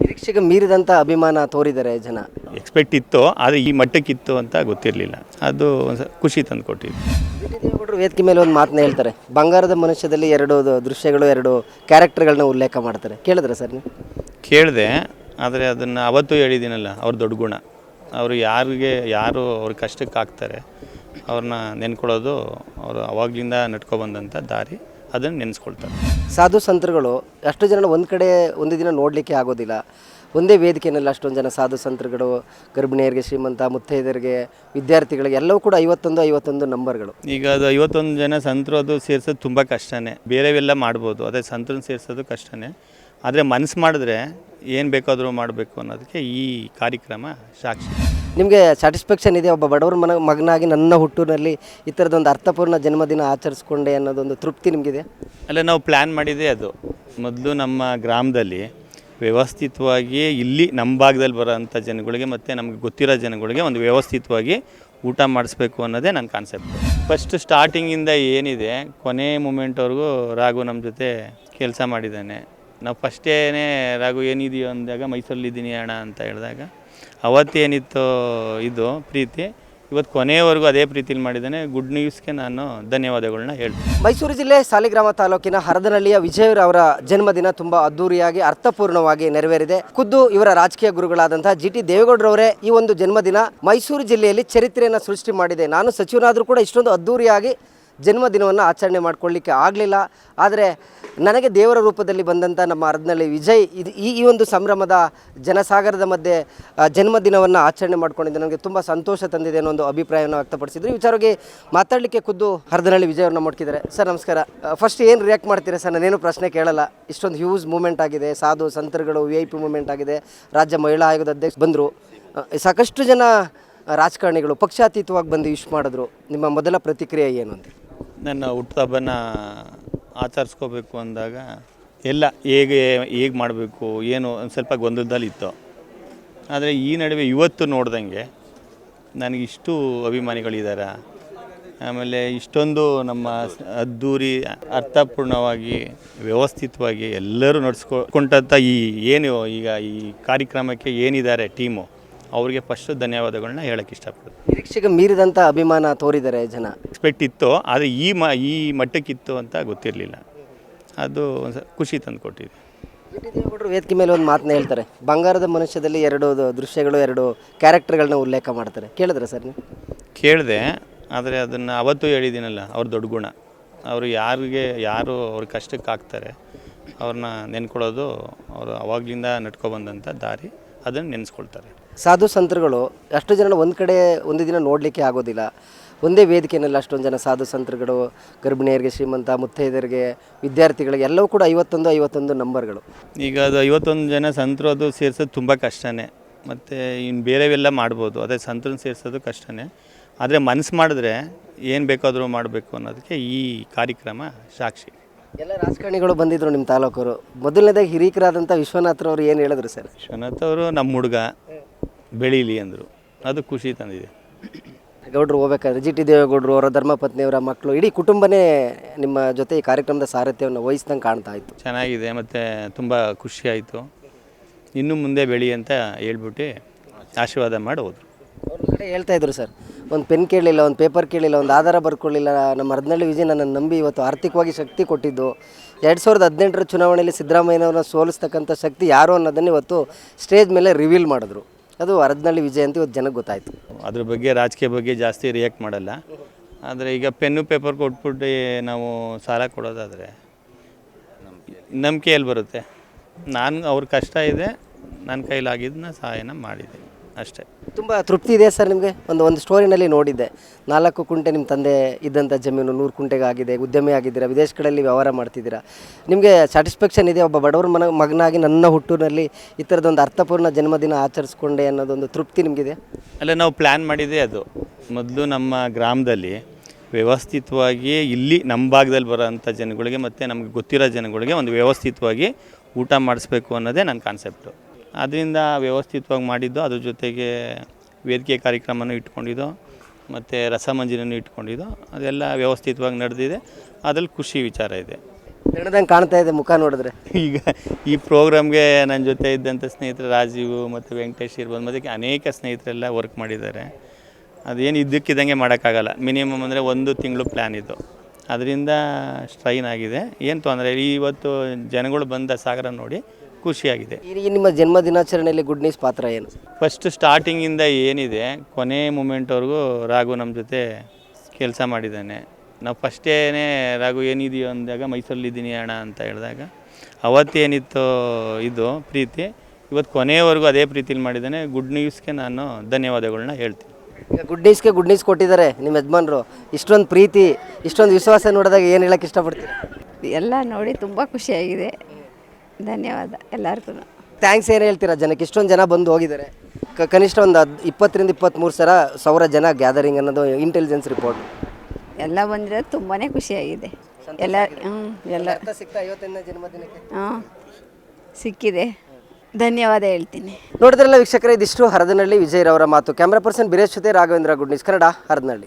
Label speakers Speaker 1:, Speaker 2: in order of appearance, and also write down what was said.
Speaker 1: ನಿರೀಕ್ಷೆಗೆ ಮೀರಿದಂಥ ಅಭಿಮಾನ ತೋರಿದ್ದಾರೆ ಜನ.
Speaker 2: ಎಕ್ಸ್ಪೆಕ್ಟ್ ಇತ್ತು ಆದರೆ ಈ ಮಟ್ಟಕ್ಕಿತ್ತು ಅಂತ ಗೊತ್ತಿರಲಿಲ್ಲ. ಅದು ಒಂದು ಖುಷಿ ತಂದು ಕೊಟ್ಟಿದ್ದು
Speaker 1: ದೇವೇಗೌಡರು ವೇದಿಕೆ ಮೇಲೆ ಒಂದು ಮಾತನ್ನ ಹೇಳ್ತಾರೆ ಬಂಗಾರದ ಮನುಷ್ಯದಲ್ಲಿ ಎರಡು ದ- ದೃಶ್ಯಗಳು ಎರಡು ಕ್ಯಾರೆಕ್ಟರ್ಗಳನ್ನ ಉಲ್ಲೇಖ ಮಾಡ್ತಾರೆ. ಕೇಳಿದ್ರೆ ಸರ್ ನೀವು?
Speaker 2: ಕೇಳಿದೆ ಆದರೆ ಅದನ್ನು ಅವತ್ತು ಹೇಳಿದ್ದೀನಲ್ಲ ಅವ್ರ ದೊಡ್ಡ ಗುಣ. ಅವರು ಯಾರಿಗೆ ಯಾರು ಅವ್ರ ಕಷ್ಟಕ್ಕೆ ಹಾಕ್ತಾರೆ ಅವ್ರನ್ನ ನೆನ್ಕೊಳ್ಳೋದು ಅವರು ಅವಾಗಲಿಂದ ನಡ್ಕೊಬಂದಂಥ ದಾರಿ. ಅದನ್ನು ನೆನೆಸ್ಕೊಳ್ತಾರೆ.
Speaker 1: ಸಾಧು ಸಂತರುಗಳು ಅಷ್ಟು ಜನ ಒಂದು ಕಡೆ ಒಂದು ದಿನ ನೋಡಲಿಕ್ಕೆ ಆಗೋದಿಲ್ಲ. ಒಂದೇ ವೇದಿಕೆಯಲ್ಲಿ ಅಷ್ಟೊಂದು ಜನ ಸಾಧು ಸಂತರುಗಳು ಗರ್ಭಿಣಿಯರಿಗೆ ಶ್ರೀಮಂತ ಮುತ್ತೈದರಿಗೆ ವಿದ್ಯಾರ್ಥಿಗಳಿಗೆ ಎಲ್ಲವೂ ಕೂಡ ಐವತ್ತೊಂದು ಐವತ್ತೊಂದು ನಂಬರ್ಗಳು.
Speaker 2: ಈಗ ಅದು ಐವತ್ತೊಂದು ಜನ ಸಂತರು ಅದು ಸೇರಿಸೋದು ತುಂಬ ಕಷ್ಟನೇ. ಬೇರೆವೆಲ್ಲ ಮಾಡ್ಬೋದು ಅದೇ ಸಂತರನ್ನ ಸೇರಿಸೋದು ಕಷ್ಟನೇ. ಆದರೆ ಮನಸ್ಸು ಮಾಡಿದ್ರೆ ಏನು ಬೇಕಾದರೂ ಮಾಡಬೇಕು ಅನ್ನೋದಕ್ಕೆ ಈ ಕಾರ್ಯಕ್ರಮ ಸಾಕ್ಷಿ.
Speaker 1: ನಿಮಗೆ ಸ್ಯಾಟಿಸ್ಫ್ಯಾಕ್ಷನ್ ಇದೆ ಒಬ್ಬ ಬಡವರ ಮನ, ಮಗನಾಗಿ ನನ್ನ ಹುಟ್ಟೂರಿನಲ್ಲಿ ಈ ಥರದೊಂದು ಅರ್ಥಪೂರ್ಣ ಜನ್ಮದಿನ ಆಚರಿಸ್ಕೊಂಡೆ ಅನ್ನೋದೊಂದು ತೃಪ್ತಿ ನಿಮಗಿದೆ?
Speaker 2: ಅಲ್ಲ, ನಾವು ಪ್ಲ್ಯಾನ್ ಮಾಡಿದೆ ಅದು. ಮೊದಲು ನಮ್ಮ ಗ್ರಾಮದಲ್ಲಿ ವ್ಯವಸ್ಥಿತವಾಗಿ ಇಲ್ಲಿ ನಮ್ಮ ಭಾಗದಲ್ಲಿ ಬರೋಂಥ ಜನಗಳಿಗೆ ಮತ್ತು ನಮಗೆ ಗೊತ್ತಿರೋ ಜನಗಳಿಗೆ ಒಂದು ವ್ಯವಸ್ಥಿತವಾಗಿ ಊಟ ಮಾಡಿಸ್ಬೇಕು ಅನ್ನೋದೇ ನನ್ನ ಕಾನ್ಸೆಪ್ಟ್ ಫಸ್ಟ್ ಸ್ಟಾರ್ಟಿಂಗಿಂದ ಏನಿದೆ, ಕೊನೆ ಮೂಮೆಂಟ್ವರೆಗೂ ರಾಘು ನಮ್ಮ ಜೊತೆ ಕೆಲಸ ಮಾಡಿದ್ದಾನೆ. ನಾವು ಫಸ್ಟೇ ರಾಘು ಏನಿದೆಯೋ ಅಂದಾಗ, ಮೈಸೂರಲ್ಲಿದ್ದೀನಿ ಅಣ್ಣ ಅಂತ ಹೇಳಿದಾಗ ಅವತ್ತೇನಿತ್ತು ಇದು ಪ್ರೀತಿ, ಇವತ್ತು ಕೊನೆಯವರೆಗೂ ಅದೇ ಪ್ರೀತಿಲಿ ಮಾಡಿದ್ದಾನೆ. ಗುಡ್ ನ್ಯೂಸ್ಗೆ ನಾನು ಧನ್ಯವಾದಗಳನ್ನ ಹೇಳ್ತೀನಿ.
Speaker 1: ಮೈಸೂರು ಜಿಲ್ಲೆ ಸಾಲಿಗ್ರಾಮ ತಾಲೂಕಿನ ಹರದನಹಳ್ಳಿಯ ವಿಜಯ್ ಅವರ ಜನ್ಮದಿನ ತುಂಬಾ ಅದ್ದೂರಿಯಾಗಿ, ಅರ್ಥಪೂರ್ಣವಾಗಿ ನೆರವೇರಿದೆ. ಖುದ್ದು ಇವರ ರಾಜಕೀಯ ಗುರುಗಳಾದಂತಹ ಜಿ ಟಿ ದೇವೇಗೌಡರವರೇ ಈ ಒಂದು ಜನ್ಮದಿನ ಮೈಸೂರು ಜಿಲ್ಲೆಯಲ್ಲಿ ಚರಿತ್ರೆಯನ್ನು ಸೃಷ್ಟಿ ಮಾಡಿದೆ. ನಾನು ಸಚಿವನಾದರೂ ಕೂಡ ಇಷ್ಟೊಂದು ಅದ್ದೂರಿಯಾಗಿ ಜನ್ಮದಿನವನ್ನು ಆಚರಣೆ ಮಾಡ್ಕೊಳ್ಳಿಕ್ಕೆ ಆಗಲಿಲ್ಲ. ಆದರೆ ನನಗೆ ದೇವರ ರೂಪದಲ್ಲಿ ಬಂದಂಥ ನಮ್ಮ ಅರ್ಧನಳ್ಳಿ ವಿಜಯ್, ಇದು ಈ ಈ ಒಂದು ಸಂಭ್ರಮದ ಜನಸಾಗರದ ಮಧ್ಯೆ ಜನ್ಮದಿನವನ್ನು ಆಚರಣೆ ಮಾಡ್ಕೊಂಡಿದ್ದೆ ನನಗೆ ತುಂಬ ಸಂತೋಷ ತಂದಿದೆ ಅನ್ನೋ ಒಂದು ಅಭಿಪ್ರಾಯವನ್ನು ವ್ಯಕ್ತಪಡಿಸಿದ್ರು. ವಿಚಾರವಾಗಿ ಮಾತಾಡಲಿಕ್ಕೆ ಖುದ್ದು ಅರ್ಧನಳ್ಳಿ ವಿಜಯ್ ಅವ್ರನ್ನ ಮುಟ್ಕಿದ್ದಾರೆ. ಸರ್, ನಮಸ್ಕಾರ. ಫಸ್ಟ್ ಏನು ರಿಯಾಕ್ಟ್ ಮಾಡ್ತೀರಾ ಸರ್? ನಾನೇನು ಪ್ರಶ್ನೆ ಕೇಳಲ್ಲ. ಇಷ್ಟೊಂದು ಹ್ಯೂಜ್ ಮೂಮೆಂಟ್ ಆಗಿದೆ. ಸಾಧು ಸಂತರುಗಳು ವಿ ಐ ಪಿ ಮೂಮೆಂಟ್ ಆಗಿದೆ. ರಾಜ್ಯ ಮಹಿಳಾ ಆಯೋಗದ ಅಧ್ಯಕ್ಷ ಬಂದರು. ಸಾಕಷ್ಟು ಜನ ರಾಜಕಾರಣಿಗಳು ಪಕ್ಷಾತೀತವಾಗಿ ಬಂದು ವಿಶ್ ಮಾಡಿದ್ರು. ನಿಮ್ಮ ಮೊದಲ ಪ್ರತಿಕ್ರಿಯೆ ಏನು ಅಂತ?
Speaker 2: ನನ್ನ ಹುಟ್ಟುಹಬ್ಬನ ಆಚರಿಸ್ಕೋಬೇಕು ಅಂದಾಗ ಎಲ್ಲ ಹೇಗೆ ಹೇಗೆ ಮಾಡಬೇಕು, ಏನು ಒಂದು ಸ್ವಲ್ಪ ಗೊಂದಲದಲ್ಲಿ ಇತ್ತು. ಆದರೆ ಈ ನಡುವೆ ಇವತ್ತು ನೋಡ್ದಂಗೆ ನನಗಿಷ್ಟು ಅಭಿಮಾನಿಗಳಿದ್ದಾರೆ ಆಮೇಲೆ ಇಷ್ಟೊಂದು ನಮ್ಮ ಅದ್ದೂರಿ, ಅರ್ಥಪೂರ್ಣವಾಗಿ ವ್ಯವಸ್ಥಿತವಾಗಿ ಎಲ್ಲರೂ ನಡೆಸ್ಕೊಂಡಂಥ ಈ ಏನು ಈಗ ಈ ಕಾರ್ಯಕ್ರಮಕ್ಕೆ ಏನಿದ್ದಾರೆ ಟೀಮು ಅವ್ರಿಗೆ ಫಸ್ಟ್ ಧನ್ಯವಾದಗಳನ್ನ ಹೇಳಕ್ಕೆ ಇಷ್ಟಪಡ್ತೀನಿ.
Speaker 1: ನಿರೀಕ್ಷೆಗೆ ಮೀರಿದಂಥ ಅಭಿಮಾನ ತೋರಿದ್ದಾರೆ ಜನ?
Speaker 2: ಎಕ್ಸ್ಪೆಕ್ಟ್ ಇತ್ತು ಆದರೆ ಈ ಮ ಈ ಮಟ್ಟಕ್ಕಿತ್ತು ಅಂತ ಗೊತ್ತಿರಲಿಲ್ಲ. ಅದು ಒಂದು ಖುಷಿ ತಂದು ಕೊಟ್ಟಿದೆ.
Speaker 1: ದೇವೇಗೌಡರು ವೇದಿಕೆ ಮೇಲೆ ಒಂದು ಮಾತನ್ನ ಹೇಳ್ತಾರೆ. ಬಂಗಾರದ ಮನುಷ್ಯದಲ್ಲಿ ಎರಡು ದ- ದೃಶ್ಯಗಳು ಎರಡು ಕ್ಯಾರೆಕ್ಟರ್ಗಳನ್ನ ಉಲ್ಲೇಖ ಮಾಡ್ತಾರೆ. ಕೇಳಿದ್ರೆ ಸರ್ ನೀವು?
Speaker 2: ಕೇಳಿದೆ ಆದರೆ ಅದನ್ನು ಅವತ್ತು ಹೇಳಿದ್ದೀನಲ್ಲ ಅವ್ರ ದೊಡ್ಡ ಗುಣ. ಅವರು ಯಾರಿಗೆ ಯಾರು ಅವ್ರ ಕಷ್ಟಕ್ಕೆ ಹಾಕ್ತಾರೆ ಅವ್ರನ್ನ ನೆನ್ಕೊಳ್ಳೋದು ಅವರು ಅವಾಗಲಿಂದ ನಡ್ಕೊಬಂದಂಥ ದಾರಿ ಅದನ್ನು ನೆನೆಸ್ಕೊಳ್ತಾರೆ.
Speaker 1: ಸಾಧು ಸಂತರುಗಳು ಅಷ್ಟು ಜನ ಒಂದು ಕಡೆ ಒಂದು ದಿನ ನೋಡಲಿಕ್ಕೆ ಆಗೋದಿಲ್ಲ. ಒಂದೇ ವೇದಿಕೆಯಲ್ಲಿ ಅಷ್ಟೊಂದು ಜನ ಸಾಧು ಸಂತರುಗಳು ಗರ್ಭಿಣಿಯರಿಗೆ ಶ್ರೀಮಂತ ಮುತ್ತೈದರಿಗೆ ವಿದ್ಯಾರ್ಥಿಗಳಿಗೆ ಎಲ್ಲವೂ ಕೂಡ ಐವತ್ತೊಂದು ಐವತ್ತೊಂದು ನಂಬರ್ಗಳು.
Speaker 2: ಈಗ ಅದು ಐವತ್ತೊಂದು ಜನ ಸಂತರು ಅದು ಸೇರಿಸೋದು ತುಂಬ ಕಷ್ಟನೇ. ಮತ್ತು ಇನ್ನು ಬೇರೆವೆಲ್ಲ ಮಾಡ್ಬೋದು ಅದೇ ಸಂತರನ್ನ ಸೇರಿಸೋದು ಕಷ್ಟನೇ. ಆದರೆ ಮನಸ್ಸು ಮಾಡಿದ್ರೆ ಏನು ಬೇಕಾದರೂ ಮಾಡಬೇಕು ಅನ್ನೋದಕ್ಕೆ ಈ ಕಾರ್ಯಕ್ರಮ ಸಾಕ್ಷಿ.
Speaker 1: ಎಲ್ಲ ರಾಜಕಾರಣಿಗಳು ಬಂದಿದ್ರು ನಿಮ್ಮ ತಾಲೂಕರು ಮೊದಲನೇದಾಗಿ ಹಿರೀಕರಾದಂಥ ವಿಶ್ವನಾಥ್ರವರು ಏನು ಹೇಳಿದ್ರು ಸರ್?
Speaker 2: ವಿಶ್ವನಾಥ್ ಅವರು ನಮ್ಮ ಹುಡುಗ. ಬೆಳೀಲಿ ಅಂದರು. ಅದು ಖುಷಿ ತಂದಿದೆ.
Speaker 1: ಗೌಡ್ರು ಹೋಗ್ಬೇಕಾದ್ರೆ ಜಿ ಟಿ ದೇವೇಗೌಡರು ಅವರ ಧರ್ಮಪತ್ನಿಯವರ ಮಕ್ಕಳು ಇಡೀ ಕುಟುಂಬನೇ ನಿಮ್ಮ ಜೊತೆ ಈ ಕಾರ್ಯಕ್ರಮದ ಸಾರಥ್ಯವನ್ನು ವಹಿಸ್ದಂಗೆ ಕಾಣ್ತಾ ಇತ್ತು.
Speaker 2: ಚೆನ್ನಾಗಿದೆ ಮತ್ತು ತುಂಬ ಖುಷಿ ಆಯಿತು. ಇನ್ನು ಮುಂದೆ ಬೆಳಿ ಅಂತ ಹೇಳ್ಬಿಟ್ಟು ಆಶೀರ್ವಾದ ಮಾಡಿ ಹೋದರು
Speaker 1: ಅವ್ರ ಕಡೆ ಹೇಳ್ತಾ ಇದ್ರು ಸರ್ ಒಂದು ಪೆನ್ ಕೇಳಲಿಲ್ಲ ಒಂದು ಪೇಪರ್ ಕೇಳಿಲ್ಲ ಒಂದು ಆಧಾರ ಬರ್ಕೊಳ್ಳಿಲ್ಲ. ನಮ್ಮ ಹರದನಹಳ್ಳಿ ವಿಜಯ್ ನನ್ನ ನಂಬಿ ಇವತ್ತು ಆರ್ಥಿಕವಾಗಿ ಶಕ್ತಿ ಕೊಟ್ಟಿದ್ದು. ಎರಡು ಸಾವಿರದ ಹದಿನೆಂಟರ ಚುನಾವಣೆಯಲ್ಲಿ ಸಿದ್ದರಾಮಯ್ಯನವ್ರನ್ನ ಸೋಲಿಸ್ತಕ್ಕಂಥ ಶಕ್ತಿ ಯಾರು ಅನ್ನೋದನ್ನು ಇವತ್ತು ಸ್ಟೇಜ್ ಮೇಲೆ ರಿವೀಲ್ ಮಾಡಿದ್ರು. ಅದು ಅರದ್ನಳ್ಳಿ ವಿಜಯ ಅಂತ ಇವತ್ತು ಜನಕ್ಕೆ ಗೊತ್ತಾಯಿತು.
Speaker 2: ಅದ್ರ ಬಗ್ಗೆ ರಾಜಕೀಯ ಬಗ್ಗೆ ಜಾಸ್ತಿ ರಿಯಾಕ್ಟ್ ಮಾಡಲ್ಲ. ಆದರೆ ಈಗ ಪೆನ್ನು ಪೇಪರ್ ಕೊಟ್ಬಿಟ್ಟು ನಾವು ಸಾಲ ಕೊಡೋದಾದರೆ ನಂಬಿಕೆ ಎಲ್ಲಿ ಬರುತ್ತೆ. ನಾನು ಅವ್ರ ಕಷ್ಟ ಇದೆ ನನ್ನ ಕೈಲಾಗಿದ್ದನ್ನ ಸಹಾಯನ ಮಾಡಿದೆ. ಅಷ್ಟೇ.
Speaker 1: ತುಂಬ ತೃಪ್ತಿ ಇದೆ ಸರ್ ನಿಮಗೆ? ಒಂದು ಒಂದು ಸ್ಟೋರಿನಲ್ಲಿ ನೋಡಿದ್ದೆ. ನಾಲ್ಕು ಕುಂಟೆ ನಿಮ್ಮ ತಂದೆ ಇದ್ದಂಥ ಜಮೀನು ನೂರು ಕುಂಟೆಗಾಗಿದೆ ಉದ್ಯಮಿ ಆಗಿದ್ದೀರಾ ವಿದೇಶಗಳಲ್ಲಿ ವ್ಯವಹಾರ ಮಾಡ್ತಿದ್ದೀರಾ. ನಿಮಗೆ ಸ್ಯಾಟಿಸ್ಫ್ಯಾಕ್ಷನ್ ಇದೆ ಒಬ್ಬ ಬಡವರ ಮನ ಮಗನಾಗಿ ನನ್ನ ಹುಟ್ಟೂರಿನಲ್ಲಿ ಈ ಥರದೊಂದು ಅರ್ಥಪೂರ್ಣ ಜನ್ಮದಿನ ಆಚರಿಸ್ಕೊಂಡೆ ಅನ್ನೋದೊಂದು ತೃಪ್ತಿ ನಿಮಗಿದೆ
Speaker 2: ಅಲ್ಲ ನಾವು ಪ್ಲ್ಯಾನ್ ಮಾಡಿದ್ದೆ ಅದು. ಮೊದಲು ನಮ್ಮ ಗ್ರಾಮದಲ್ಲಿ ವ್ಯವಸ್ಥಿತವಾಗಿ ಇಲ್ಲಿ ನಮ್ಮ ಭಾಗದಲ್ಲಿ ಬರೋಂಥ ಜನಗಳಿಗೆ ಮತ್ತು ನಮಗೆ ಗೊತ್ತಿರೋ ಜನಗಳಿಗೆ ಒಂದು ವ್ಯವಸ್ಥಿತವಾಗಿ ಊಟ ಮಾಡಿಸ್ಬೇಕು ಅನ್ನೋದೇ ನನ್ನ ಕಾನ್ಸೆಪ್ಟು ಅದರಿಂದ ವ್ಯವಸ್ಥಿತವಾಗಿ ಮಾಡಿದ್ದು ಅದ್ರ ಜೊತೆಗೆ ವೇದಿಕೆ ಕಾರ್ಯಕ್ರಮನೂ ಇಟ್ಕೊಂಡಿದ್ದು ಮತ್ತು ರಸಮಂಜರಿನೂ ಇಟ್ಕೊಂಡಿದ್ದು ಅದೆಲ್ಲ ವ್ಯವಸ್ಥಿತವಾಗಿ ನಡೆದಿದೆ. ಅದ್ರಲ್ಲಿ ಖುಷಿ ವಿಚಾರ ಇದೆ.
Speaker 1: ನಡೆದಂಗೆ ಕಾಣ್ತಾ ಇದೆ ಮುಖ ನೋಡಿದ್ರೆ.
Speaker 2: ಈಗ ಈ ಪ್ರೋಗ್ರಾಮ್ಗೆ ನನ್ನ ಜೊತೆ ಇದ್ದಂಥ ಸ್ನೇಹಿತರು ರಾಜೀವ್ ಮತ್ತು ವೆಂಕಟೇಶ್ ಇರ್ಬೋದು ಮತ್ತು ಅನೇಕ ಸ್ನೇಹಿತರೆಲ್ಲ ವರ್ಕ್ ಮಾಡಿದ್ದಾರೆ. ಅದೇನು ಇದ್ದಕ್ಕಿದ್ದಂಗೆ ಮಾಡೋಕ್ಕಾಗಲ್ಲ. ಮಿನಿಮಮ್ ಅಂದರೆ ಒಂದು ತಿಂಗಳು ಪ್ಲ್ಯಾನ್ ಇದು. ಅದರಿಂದ ಸ್ಟ್ರೈನ್ ಆಗಿದೆ. ಏನು ತೊಂದರೆ ಇವತ್ತು ಜನಗಳು ಬಂದ ಸಾಗರ ನೋಡಿ ಖುಷಿಯಾಗಿದೆ.
Speaker 1: ನಿಮ್ಮ ಜನ್ಮ ದಿನಾಚರಣೆಯಲ್ಲಿ ಗುಡ್ ನ್ಯೂಸ್ ಪಾತ್ರ ಏನು?
Speaker 2: ಫಸ್ಟ್ ಸ್ಟಾರ್ಟಿಂಗಿಂದ ಏನಿದೆ ಕೊನೆ ಮೂಮೆಂಟ್ವರೆಗೂ ರಾಘು ನಮ್ಮ ಜೊತೆ ಕೆಲಸ ಮಾಡಿದ್ದಾನೆ. ನಾವು ಫಸ್ಟೇನೆ ರಾಘು ಏನಿದೆಯೋ ಅಂದಾಗ ಮೈಸೂರಲ್ಲಿದ್ದೀನಿ ಅಣ್ಣ ಅಂತ ಹೇಳಿದಾಗ ಅವತ್ತೇನಿತ್ತು ಇದು ಪ್ರೀತಿ ಇವತ್ತು ಕೊನೆಯವರೆಗೂ ಅದೇ ಪ್ರೀತಿಲಿ ಮಾಡಿದ್ದಾನೆ. ಗುಡ್ ನ್ಯೂಸ್ಗೆ ನಾನು ಧನ್ಯವಾದಗಳನ್ನ ಹೇಳ್ತೀನಿ.
Speaker 1: ಈಗ ಗುಡ್ ನ್ಯೂಸ್ಗೆ ಗುಡ್ ನ್ಯೂಸ್ ಕೊಟ್ಟಿದ್ದಾರೆ ನಿಮ್ಮ ಯಜಮಾನ್ರು. ಇಷ್ಟೊಂದು ಪ್ರೀತಿ ಇಷ್ಟೊಂದು ವಿಶ್ವಾಸ ನೋಡಿದಾಗ ಏನು ಹೇಳಕ್ಕೆ ಇಷ್ಟಪಡ್ತೀರಿ?
Speaker 3: ಎಲ್ಲ ನೋಡಿ ತುಂಬ ಖುಷಿಯಾಗಿದೆ. ಧನ್ಯವಾದ ಎಲ್ಲರಿಗೂ.
Speaker 1: ಥ್ಯಾಂಕ್ಸ್ ಏನು ಹೇಳ್ತೀರಾ ಜನಕ್ಕೆ? ಇಷ್ಟೊಂದು ಜನ ಬಂದು ಹೋಗಿದ್ದಾರೆ. ಕ- ಕನಿಷ್ಠ ಒಂದು ಹದ್ ಇಪ್ಪತ್ತರಿಂದ ಇಪ್ಪತ್ತ್ಮೂರು ಸಾವಿರ ಸಾವಿರ ಜನ ಗ್ಯಾದರಿಂಗ್ ಅನ್ನೋದು ಇಂಟೆಲಿಜೆನ್ಸ್ ರಿಪೋರ್ಟ್
Speaker 3: ಎಲ್ಲ ಬಂದರೆ ತುಂಬಾ ಖುಷಿಯಾಗಿದೆ. ಎಲ್ಲ ಹ್ಞೂ ಎಲ್ಲ
Speaker 1: ಸಿಗ್ತಾ ಐವತ್ತನೇ ಜನ್ಮದಿನಕ್ಕೆ?
Speaker 3: ಹಾಂ ಸಿಕ್ಕಿದೆ. ಧನ್ಯವಾದ ಹೇಳ್ತೀನಿ.
Speaker 1: ನೋಡಿದ್ರಲ್ಲ ವೀಕ್ಷಕರೇ ಇದಿಷ್ಟು ಹರದನಹಳ್ಳಿ ವಿಜಯರವರ ಮಾತು. ಕ್ಯಾಮ್ರಾ ಪರ್ಸನ್ ಬಿರೇಶ್ ಜೊತೆ ರಾಘವೇಂದ್ರ ಗುಡ್ ನ್ಯೂಸ್ ಕನ್ನಡ ಹರದನಹಳ್ಳಿ.